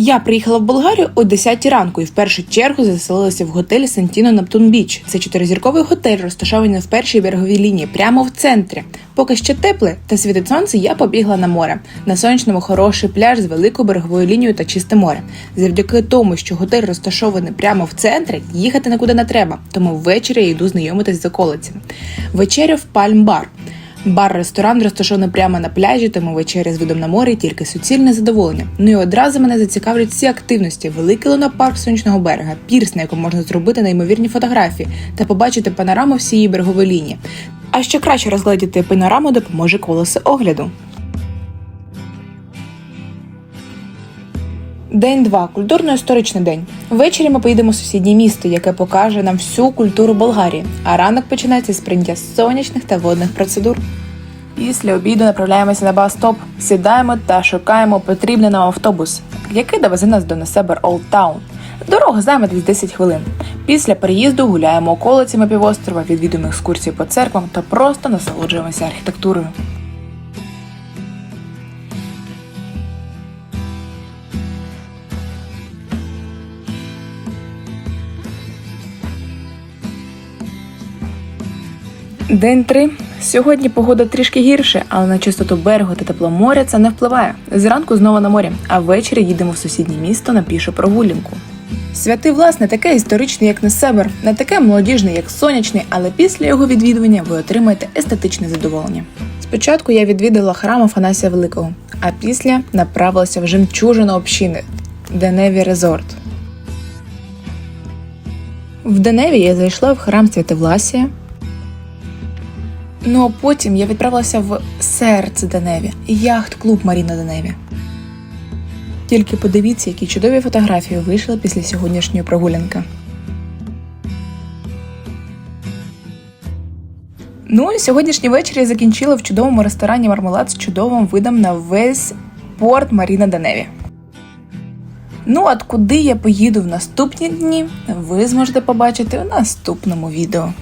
Я приїхала в Болгарію о 10 ранку і в першу чергу заселилася в готель Сантіно Нептун Біч. Це чотиризірковий готель, розташований в першій береговій лінії, прямо в центрі. Поки ще тепле та світить сонце, я побігла на море. На сонячному хороший пляж з великою береговою лінією та чисте море. Завдяки тому, що готель розташований прямо в центрі, їхати нікуди не треба. Тому ввечері я йду знайомитись з околицями. Вечеря в Пальм-бар. Бар-ресторан розташований прямо на пляжі, тому вечеря з видом на море тільки суцільне задоволення. Ну і одразу мене зацікавлять всі активності: великий лунопарк сонячного берега, пірс, на якому можна зробити неймовірні фотографії та побачити панораму всієї берегової лінії. А ще краще розгледіти панораму допоможе колесо огляду. День 2. культурно-історичний день. Ввечері ми поїдемо в сусіднє місто, яке покаже нам всю культуру Болгарії. А ранок починається з прийняття сонячних та водних процедур. Після обіду направляємося на бас-стоп, сідаємо та шукаємо потрібний нам автобус, який довезе нас до Несебер Олд Таун. Дорога займе десь 10 хвилин. Після переїзду гуляємо околицями півострова, відвідуємо екскурсії по церквам та просто насолоджуємося архітектурою. День 3. Сьогодні погода трішки гірше, але на чистоту берегу та тепло моря це не впливає. Зранку знову на морі, а ввечері їдемо в сусіднє місто на пішу прогулянку. Святий, власне, таке історичний, як Несебер, не таке молодіжний, як сонячний, але після його відвідування ви отримаєте естетичне задоволення. Спочатку я відвідала храм Афанасія Великого, а після направилася в жемчужину общини Деневі Резорт. В Деневі я зайшла в храм Святивласія, Ну а потім я відправилася в серце Деневі, яхт-клуб Маріна Деневі. Тільки подивіться, які чудові фотографії вийшли після сьогоднішньої прогулянки. Ну і сьогоднішній вечір я закінчила в чудовому ресторані Мармелад з чудовим видом на весь порт Маріна Деневі. Ну, а куди я поїду в наступні дні, ви зможете побачити у наступному відео.